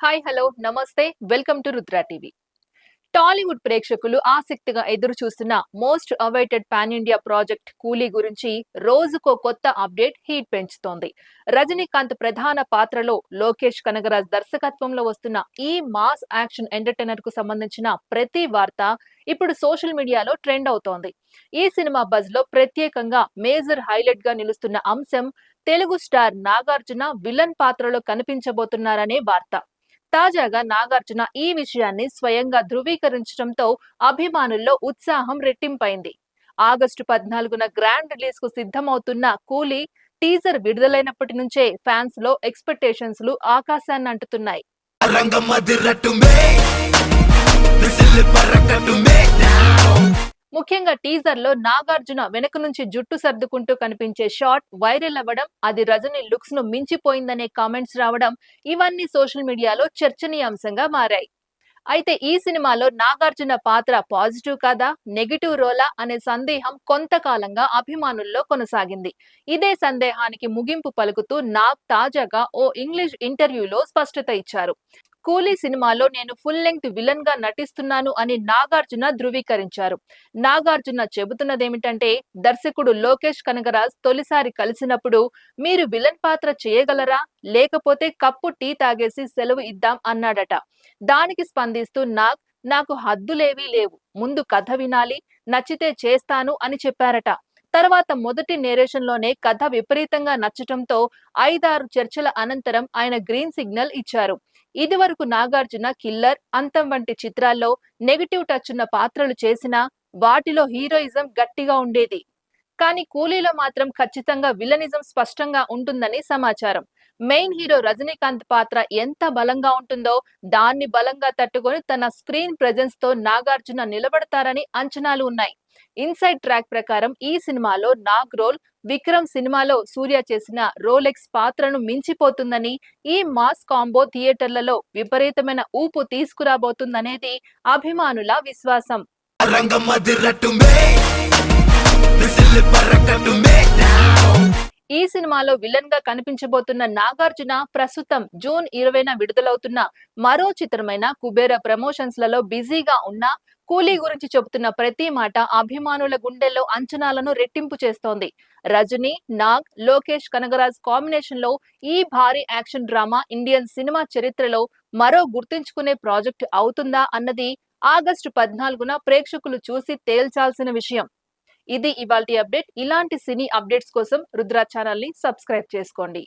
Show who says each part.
Speaker 1: Hi hello నమస్తే welcome to Rudra TV. Tollywood ప్రేక్షకులు ఆసక్తిగా ఎదురు చూస్తున్న most awaited pan India project Coolie గురించి రోజుకో కొత్త అప్డేట్ హీట్ పెంచుతోంది. రజనీకాంత్ ప్రధాన పాత్రలో లోకేష్ కనగరాజ్ దర్శకత్వంలో వస్తున్న ఈ మాస్ యాక్షన్ ఎంటర్టైనర్కు సంబంధించిన ప్రతి వార్త ఇప్పుడు సోషల్ మీడియాలో ట్రెండ్ అవుతోంది. ఈ సినిమా బజ్లో ప్రత్యేకంగా మేజర్ హైలైట్గా నిలుస్తున్న అంశం తెలుగు స్టార్ నాగార్జున విలన్ పాత్రలో కనిపించబోతున్నారనే వార్త. తాజాగా నాగార్జున ఈ విషయాన్ని స్వయంగా ధృవీకరించడంతో అభిమానుల్లో ఉత్సాహం రెట్టింపైంది. ఆగస్టు పద్నాలుగున గ్రాండ్ రిలీజ్కు సిద్ధమవుతున్న కూలీ టీజర్ విడుదలైనప్పటి నుంచే ఫ్యాన్స్లో ఎక్స్పెక్టేషన్స్లు ఆకాశాన్ని అంటుతున్నాయి
Speaker 2: రంగం
Speaker 1: ముఖ్యంగా టీజర్లో నాగార్జున వెనక నుంచి జుట్టు సర్దుకుంటూ కనిపించే షాట్ వైరల్ అవ్వడం అది రజనీ లుక్స్ను మించిపోయిందనే కామెంట్స్ రావడం ఇవన్నీ సోషల్ మీడియాలో చర్చనీయాంశంగా మారాయి. అయితే ఈ సినిమాలో నాగార్జున పాత్ర పాజిటివ్ కాదా నెగిటివ్ రోలా అనే సందేహం కొంతకాలంగా అభిమానుల్లో కొనసాగింది. ఇదే సందేహానికి ముగింపు పలుకుతూ నాగ్ తాజాగా ఓ ఇంగ్లీష్ ఇంటర్వ్యూలో స్పష్టత ఇచ్చారు. కూలీ సినిమాలో నేను ఫుల్ లెంగ్త్ విలన్గా నటిస్తున్నాను అని నాగార్జున ధృవీకరించారు. నాగార్జున చెబుతున్నదేమిటంటే దర్శకుడు లోకేష్ కనగరాజ్ తొలిసారి కలిసినప్పుడు మీరు విలన్ పాత్ర చేయగలరా? లేకపోతే కప్పు టీ తాగేసి సెలవు ఇద్దాం అన్నాడట. దానికి స్పందిస్తూ నాగ్ నాకు హద్దులేవీ లేవు. ముందు కథ వినాలి నచ్చితే చేస్తాను అని చెప్పారట. తర్వాత మొదటి నేరేషన్లోనే కథ విపరీతంగా నచ్చటంతో ఐదారు చర్చల అనంతరం ఆయన గ్రీన్ సిగ్నల్ ఇచ్చారు. ఇదివరకు నాగార్జున కిల్లర్ అంతం వంటి చిత్రాల్లో నెగిటివ్ టచ్ ఉన్న పాత్రలు చేసినా వాటిలో హీరోయిజం గట్టిగా ఉండేది. కానీ కూలీలో మాత్రం ఖచ్చితంగా విలనిజం స్పష్టంగా ఉంటుందని సమాచారం. మెయిన్ హీరో రజనీకాంత్ పాత్ర ఎంత బలంగా ఉంటుందో దాన్ని బలంగా తట్టుకొని తన స్క్రీన్ ప్రెజెన్స్తో నాగార్జున నిలబడతారని అంచనాలు ఉన్నాయి. ఇన్సైడ్ ట్రాక్ ప్రకారం ఈ సినిమాలో నాగ్ రోల్ విక్రమ్ సినిమాలో సూర్య చేసిన రోలెక్స్ పాత్రను మించిపోతుందని ఈ మాస్ కాంబో థియేటర్లలో విపరీతమైన ఊపు తీసుకురాబోతుందనేది అభిమానుల విశ్వాసం. సినిమాలో విలన్గా కనిపించబోతున్న నాగార్జున ప్రస్తుతం జూన్ ఇరవైన విడుదలవుతున్న మరో చిత్రమైన కుబేర ప్రమోషన్స్లలో బిజీగా ఉన్న కూలీ గురించి చెబుతున్న ప్రతి మాట అభిమానుల గుండెల్లో అంచనాలను రెట్టింపు చేస్తోంది. రజనీ నాగ్ లోకేష్ కనగరాజ్ కాంబినేషన్లో ఈ భారీ యాక్షన్ డ్రామా ఇండియన్ సినిమా చరిత్రలో మరో గుర్తుంచుకునే ప్రాజెక్ట్ అవుతుందా అన్నది ఆగస్టు పద్నాలుగున ప్రేక్షకులు చూసి తేల్చాల్సిన విషయం. ఇది ఇవాల్టి అప్డేట్. ఇలాంటి సినీ అప్డేట్స్ కోసం రుద్రా ఛానల్ని సబ్స్క్రైబ్ చేసుకోండి.